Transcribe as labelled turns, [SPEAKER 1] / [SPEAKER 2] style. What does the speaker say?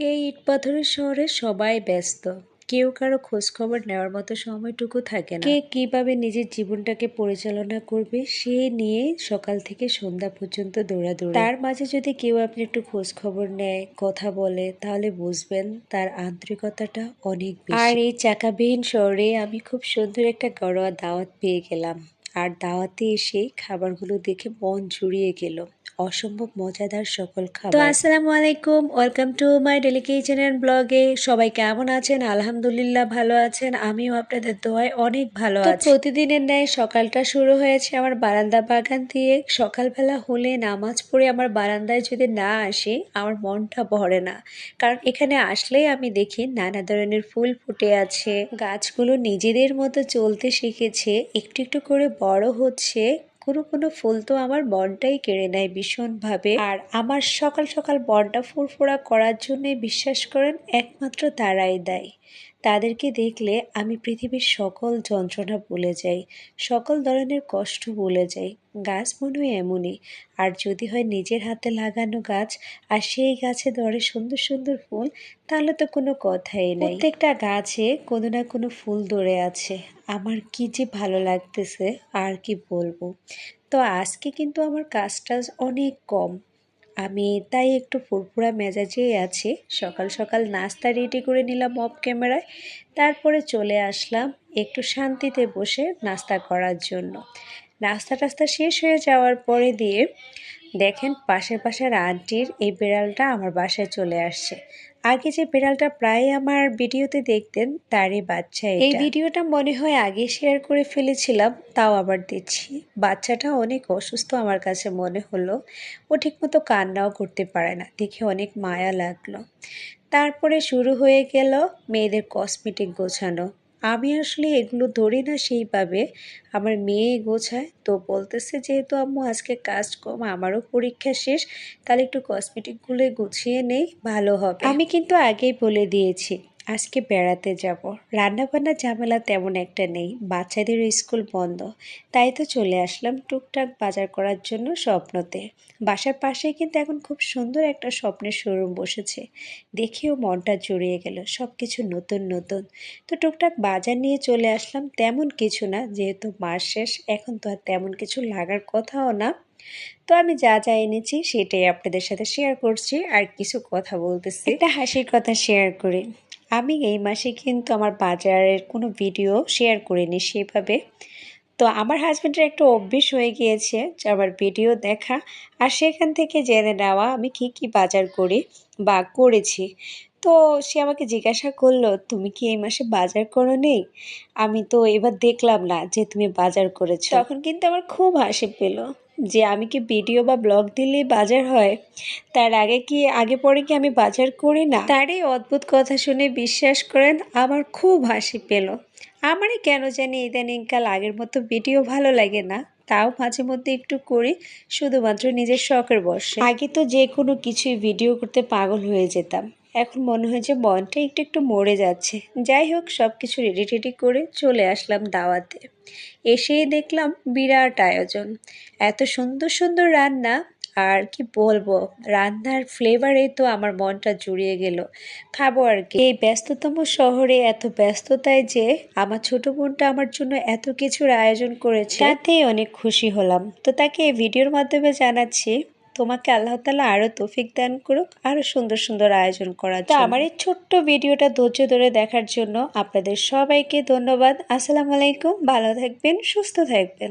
[SPEAKER 1] এই ইটপাথরের শহরে সবাই ব্যস্ত। কেউ কারও খোঁজখবর নেওয়ার মতো সময়টুকু থাকে না। কে কীভাবে নিজের জীবনটাকে পরিচালনা করবে, সে নিয়ে সকাল থেকে সন্ধ্যা পর্যন্ত দৌড়াদৌড়ি। তার মাঝে যদি কেউ আপনি একটু খোঁজ খবর নেয়, কথা বলে, তাহলে বুঝবেন তার আন্তরিকতাটা অনেক আর এই চাকাবিহীন শহরে আমি খুব সুন্দর একটা গড়োয়া দাওয়াত পেয়ে গেলাম। আর দাওয়াতে এসে খাবারগুলো দেখে মন জুড়িয়ে গেল। অসম্ভব মজাদার সকল খাবার তো আসসালামু আলাইকুম welcome to my daily kitchen and ব্লগে। সবাই কেমন আছেন? আলহামদুলিল্লাহ ভালো আছেন। আমিও আপনাদের দোয়ায় অনেক ভালো আছি। প্রতিদিনের ন্যায় সকালটা শুরু হয়েছে আমার বারান্দা বাগান দিয়ে। সকালবেলা হলে নামাজ পড়ে আমার বারান্দায় যদি না আসি আমার মনটা ভরে না। কারণ এখানে আসলেই আমি দেখি নানা ধরনের ফুল ফুটে আছে। গাছগুলো নিজেদের মতো চলতে শিখেছে। একটু একটু করে বড় হচ্ছে। কোনো কোনো ফুল তো আমার মনটাই কেড়ে নেয় ভীষণভাবে। আর আমার সকাল সকাল মনটা ফুরফুরা করার জন্যে বিশ্বাস করেন একমাত্র তারাই দেয়। তাদেরকে দেখলে আমি পৃথিবীর সকল যন্ত্রণা ভুলে যাই, সকল ধরনের কষ্ট ভুলে যাই। গাছ মনে হয় এমনই। আর যদি হয় নিজের হাতে লাগানো গাছ আর সেই গাছে ধরে সুন্দর সুন্দর ফুল, তাহলে তো কোনো কথাই নেই। প্রত্যেকটা গাছে কোনো না কোনো ফুল ধরে আছে। আমার কি যে ভালো লাগতেছে, আর কি বলব। তো আজকে কিন্তু আমার কাজ টাজ অনেক কম। আমি তাই একটু ফুরফুরা মেজাজেই আছি। সকাল সকাল নাস্তা রেডি করে নিলাম অফ ক্যামেরায় তারপরে চলে আসলাম একটু শান্তিতে বসে নাস্তা করার জন্য। নাস্তা টাস্তা শেষ হয়ে যাওয়ার পরে দিয়ে দেখেন, পাশের পাশের আন্টির এই বিড়ালটা আমার বাসায় চলে আসছে। আগে যে বিড়ালটা প্রায় আমার ভিডিওতে দেখতেন, তারই বাচ্চা এই ভিডিওটা মনে হয় আগে শেয়ার করে ফেলেছিলাম, তাও আবার দিচ্ছি। বাচ্চাটা অনেক অসুস্থ আমার কাছে মনে হলো। ও ঠিকমতো কান্নাও করতে পারে না, দেখে অনেক মায়া লাগল। তারপরে শুরু হয়ে গেল মেয়েদের কসমেটিক গোছানো। আমি আসলে এগুলো ধরি না সেইভাবে। আমার মেয়ে গোছায়, তো বলতেছে যেহেতু আম্মু আজকে কাজ কম, আমারও পরীক্ষা শেষ, তাহলে একটু কসমেটিকগুলো গুছিয়ে নেই, ভালো হবে। আমি কিন্তু আগেই বলে দিয়েছি। আজকে বেড়াতে যাব। রান্নাবান্না ঝামেলা তেমন একটা নেই। বাচ্চাদেরও স্কুল বন্ধ। তাই তো চলে আসলাম টুকটাক বাজার করার জন্য স্বপ্নতে। বাসার পাশে কিন্তু এখন খুব সুন্দর একটা স্বপ্নের শোরুম বসেছে। দেখেও মনটা জড়িয়ে গেল। সব কিছু নতুন নতুন। তো টুকটাক বাজার নিয়ে চলে আসলাম তেমন কিছু না, যেহেতু মাস শেষ, এখন তো আর তেমন কিছু লাগার কথাও না। তো আমি যা যা এনেছি সেটাই আপনাদের সাথে শেয়ার করছি আর কিছু কথা বলতেছি। এটা হাসির কথা শেয়ার করি। আমি এই মাসে কিন্তু আমার বাজারের কোনো ভিডিও শেয়ার করিনি সেভাবে। তো আমার হাজব্যান্ডের একটু অভ্যেস হয়ে গিয়েছে যে আমার ভিডিও দেখা আর সেখান থেকে জেনে নেওয়া আমি কি কি বাজার করি বা করেছি। তো সে আমাকে জিজ্ঞাসা করল, তুমি কি এই মাসে বাজার করো নেই আমি তো এবার দেখলাম না যে তুমি বাজার করেছ। তখন কিন্তু আমার খুব হাসি পেল। যে আমি কি ভিডিও বা ব্লগ দিলেই বাজার হয়? তার আগে কি, আগে পরে কি আমি বাজার করি না? তার এই অদ্ভুত কথা শুনে বিশ্বাস করেন, আমার খুব হাসি পেল। আমারই কেন জানি ইদানিংকাল আগের মতো ভিডিও ভালো লাগে না। তাও মাঝে মধ্যে একটু করি, শুধুমাত্র নিজের শখের বসে। আগে তো যে কোনো কিছুই ভিডিও করতে পাগল হয়ে যেতাম। এখন মনে হয় যে মনটা একটু একটু মরে যাচ্ছে। যাই হোক সব কিছু রেডি টেডি করে চলে আসলাম দাওয়াতে। এসেই দেখলাম বিরাট আয়োজন। এত সুন্দর সুন্দর রান্না, আর কি বলব, রান্নার ফ্লেভারে তো আমার মনটা জুড়িয়ে গেল। খাব আর কি। এই ব্যস্ততম শহরে এত ব্যস্ততায় যে আমার ছোট বোনটা আমার জন্য এত কিছুর আয়োজন করেছে, তাতেই অনেক খুশি হলাম। তো তাকে এই ভিডিওর মাধ্যমে জানাচ্ছি তোমাকে আল্লাহ তালা আরও তৌফিক দান করুক আরও সুন্দর সুন্দর আয়োজন করার তো আমার এই ছোট্ট ভিডিওটা ধৈর্য ধরে দেখার জন্য আপনাদের সবাইকে ধন্যবাদ। আসসালামু আলাইকুম ভালো থাকবেন সুস্থ থাকবেন।